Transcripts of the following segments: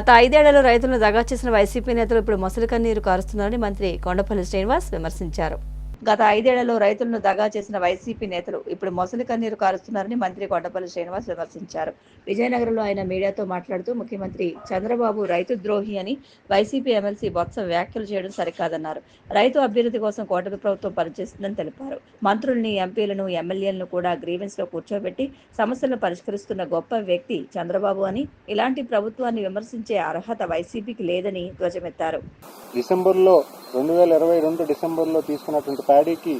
గత ఐదేళ్ళలో రైతులను దగా చేసిన వైసీపీ నేతలు ఇప్పుడు మొసలి కన్నీరు కారుస్తున్నారని మంత్రి కొండపల్లి శ్రీనివాస్ విమర్శించారు. గత ఐదేళ్ళలో రైతులను దగా చేసిన వైసీపీ నేతలు ఇప్పుడు మొసలి కన్నీరు కారుస్తున్నారని మంత్రి కొండపల్లి శ్రీనివాస్ విమర్శించారు. విజయనగరంలో ఆయన మీడియాతో మాట్లాడుతూ ముఖ్యమంత్రి చంద్రబాబు రైతు ద్రోహి అని వైసీపీ ఎమ్మెల్సీ బొత్స వ్యాఖ్యలు చేయడం సరికాదన్నారు. రైతు అభ్యున్నతి కోసం కూటమి ప్రభుత్వం పనిచేస్తుందని తెలిపారు. మంత్రుల్ని ఎంపీలను ఎమ్మెల్యేలను కూడా గ్రీవెన్స్లో కూర్చోబెట్టి సమస్యలను పరిష్కరిస్తున్న గొప్ప వ్యక్తి చంద్రబాబు అని ఇలాంటి ప్రభుత్వాన్ని విమర్శించే అర్హత వైసీపీకి లేదని ధ్వజమెత్తారు. డిసెంబర్లో రెండు వేల ఇరవై రెండు డిసెంబర్లో తీసుకున్నటువంటి ప్యాడీకి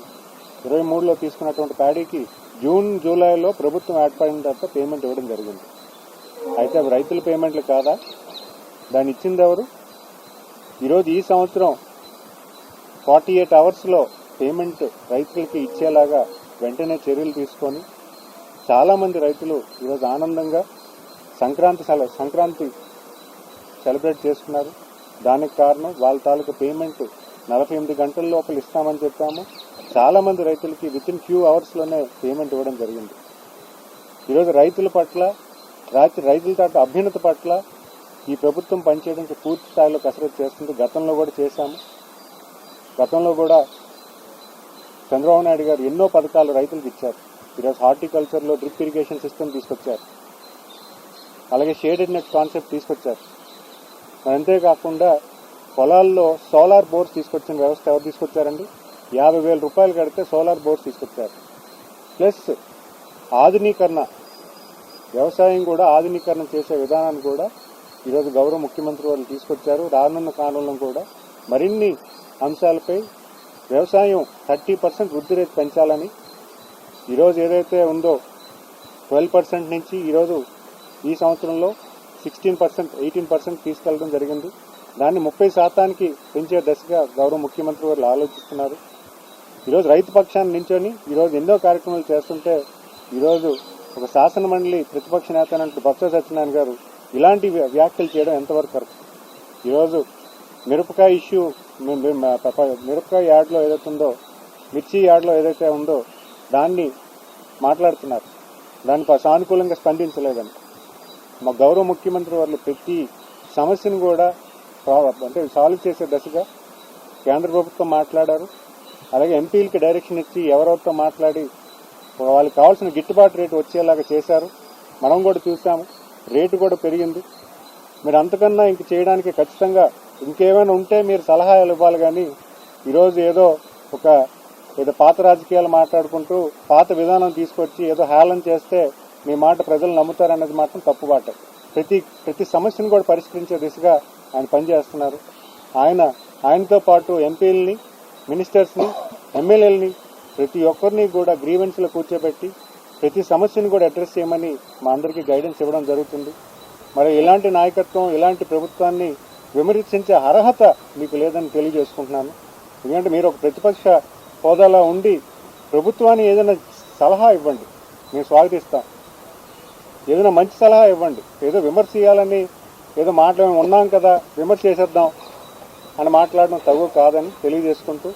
ఇరవై మూడులో తీసుకున్నటువంటి ప్యాడీకి జూన్ జూలైలో ప్రభుత్వం ఏర్పడిన తర్వాత పేమెంట్ ఇవ్వడం జరిగింది. అయితే అవి రైతుల పేమెంట్లు కాదా? దాన్ని ఇచ్చింది ఎవరు? ఈరోజు ఈ సంవత్సరం ఫార్టీ ఎయిట్ అవర్స్లో పేమెంట్ రైతులకి ఇచ్చేలాగా వెంటనే చర్యలు తీసుకొని చాలామంది రైతులు ఈరోజు ఆనందంగా సంక్రాంతి సంక్రాంతి సెలబ్రేట్ చేసుకున్నారు. దానికి కారణం వాళ్ళ తాలూకు పేమెంట్ నలభై ఎనిమిది గంటల లోపల ఇస్తామని చెప్పాము. చాలా మంది రైతులకి విత్ ఇన్ ఫ్యూ అవర్స్లోనే పేమెంట్ ఇవ్వడం జరిగింది. ఈరోజు రైతుల పట్ల రాత్రి రైతుల తాట అభ్యున్నత పట్ల ఈ ప్రభుత్వం పనిచేయడానికి పూర్తి స్థాయిలో కసరత్తు చేస్తుంది. గతంలో కూడా చేశాము. గతంలో కూడా చంద్రబాబు నాయుడు గారు ఎన్నో పథకాలు రైతులకు ఇచ్చారు. ఈరోజు హార్టికల్చర్లో డ్రిప్ ఇరిగేషన్ సిస్టమ్ తీసుకొచ్చారు. అలాగే షేడెడ్ నెట్ కాన్సెప్ట్ తీసుకొచ్చారు. అంతేకాకుండా పొలాల్లో సోలార్ బోర్స్ తీసుకొచ్చిన వ్యవస్థ ఎవరు తీసుకొచ్చారండి? యాభై వేల రూపాయలు కడితే సోలార్ బోర్స్ తీసుకొచ్చారు. ప్లస్ ఆధునీకరణ వ్యవసాయం కూడా ఆధునీకరణ చేసే విధానాన్ని కూడా ఈరోజు గౌరవ ముఖ్యమంత్రి వాళ్ళు తీసుకొచ్చారు. రానున్న కాలంలో కూడా మరిన్ని అంశాలపై వ్యవసాయం థర్టీ పర్సెంట్ వృద్ధి రేటు పెంచాలని ఈరోజు ఏదైతే ఉందో ట్వెల్వ్ పర్సెంట్ నుంచి ఈరోజు ఈ సంవత్సరంలో సిక్స్టీన్ పర్సెంట్ ఎయిటీన్ పర్సెంట్ తీసుకెళ్ళడం జరిగింది. దాన్ని ముప్పై శాతానికి పెంచే దశగా గౌరవ ముఖ్యమంత్రి వారు ఆలోచిస్తున్నారు. ఈరోజు రైతు పక్షాన్ని నించొని ఈరోజు ఎన్నో కార్యక్రమాలు చేస్తుంటే ఈరోజు ఒక శాసన మండలి ప్రతిపక్ష నేత అయినటువంటి బొత్స సత్యనారాయణ గారు ఇలాంటి వ్యాఖ్యలు చేయడం ఎంతవరకు కరెక్ట్? ఈరోజు మిరపకాయ ఇష్యూ మిరపకాయ యార్డ్లో ఏదైతే ఉందో మిర్చి యార్డ్లో ఏదైతే ఉందో దాన్ని మాట్లాడుతున్నారు. దానిపై సానుకూలంగా స్పందించలేదని. మా గౌరవ ముఖ్యమంత్రి వాళ్ళు ప్రతి సమస్యను కూడా అంటే సాల్వ్ చేసే దశగా కేంద్ర ప్రభుత్వం మాట్లాడారు. అలాగే ఎంపీలకి డైరెక్షన్ ఇచ్చి ఎవరెవరితో మాట్లాడి వాళ్ళకి కావాల్సిన గిట్టుబాటు రేటు వచ్చేలాగా చేశారు. మనం కూడా చూసాము రేటు కూడా పెరిగింది. మీరు అంతకన్నా ఇంక చేయడానికి ఖచ్చితంగా ఇంకేమైనా ఉంటే మీరు సలహాలు ఇవ్వాలి కానీ ఈరోజు ఏదో ఒక ఏదో పాత రాజకీయాలు మాట్లాడుకుంటూ పాత విధానం తీసుకొచ్చి ఏదో హేళన చేస్తే మీ మాట ప్రజలు నమ్ముతారన్నది మాత్రం తప్పుబాట. ప్రతి ప్రతి సమస్యను కూడా పరిష్కరించే దిశగా ఆయన పనిచేస్తున్నారు ఆయన ఆయనతో పాటు ఎంపీలని మినిస్టర్స్ని ఎమ్మెల్యేలని ప్రతి ఒక్కరిని కూడా గ్రీవెన్స్లో కూర్చోబెట్టి ప్రతి సమస్యను కూడా అడ్రస్ చేయమని మా అందరికీ గైడెన్స్ ఇవ్వడం జరుగుతుంది. మరి ఇలాంటి నాయకత్వం ఇలాంటి ప్రభుత్వాన్ని విమర్శించే అర్హత మీకు లేదని తెలియజేసుకుంటున్నాను. ఎందుకంటే మీరు ఒక ప్రతిపక్ష హోదాలో ఉండి ప్రభుత్వాన్ని ఏదైనా సలహా ఇవ్వండి. మేము స్వాగతిస్తాం ఏదైనా మంచి సలహా ఇవ్వండి. ఏదో విమర్శ చేయాలని ఏదో మాట్లాడి ఉన్నాం కదా విమర్శ చేసేద్దాం అని మాట్లాడడం తగు కాదని తెలియజేసుకుంటూ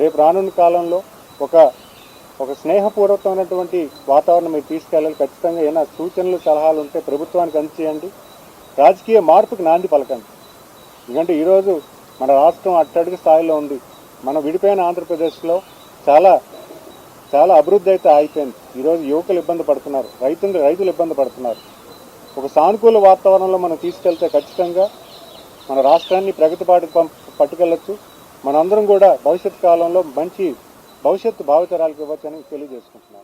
రేపు రానున్న కాలంలో ఒక ఒక స్నేహపూర్వకమైనటువంటి వాతావరణం మీరు తీసుకెళ్ళాలి. ఖచ్చితంగా ఏమైనా సూచనలు సలహాలు ఉంటే ప్రభుత్వానికి అందచేయండి. రాజకీయ మార్పుకి నాంది పలకండి. ఎందుకంటే ఈరోజు మన రాష్ట్రం అట్టడుగు స్థాయిలో ఉంది. మనం విడిపోయిన ఆంధ్రప్రదేశ్లో చాలా చాలా అభివృద్ధి అయితే అయిపోయింది ఈరోజు యువకులు ఇబ్బంది పడుతున్నారు. రైతులు రైతులు ఇబ్బంది పడుతున్నారు. ఒక సానుకూల వాతావరణంలో మనం తీసుకెళ్తే ఖచ్చితంగా మన రాష్ట్రాన్ని ప్రగతి పాటు పట్టుకెళ్ళొచ్చు. మనందరం కూడా భవిష్యత్ కాలంలో మంచి భవిష్యత్తు భావితరాలకు ఇవ్వచ్చని తెలియజేసుకుంటున్నాను.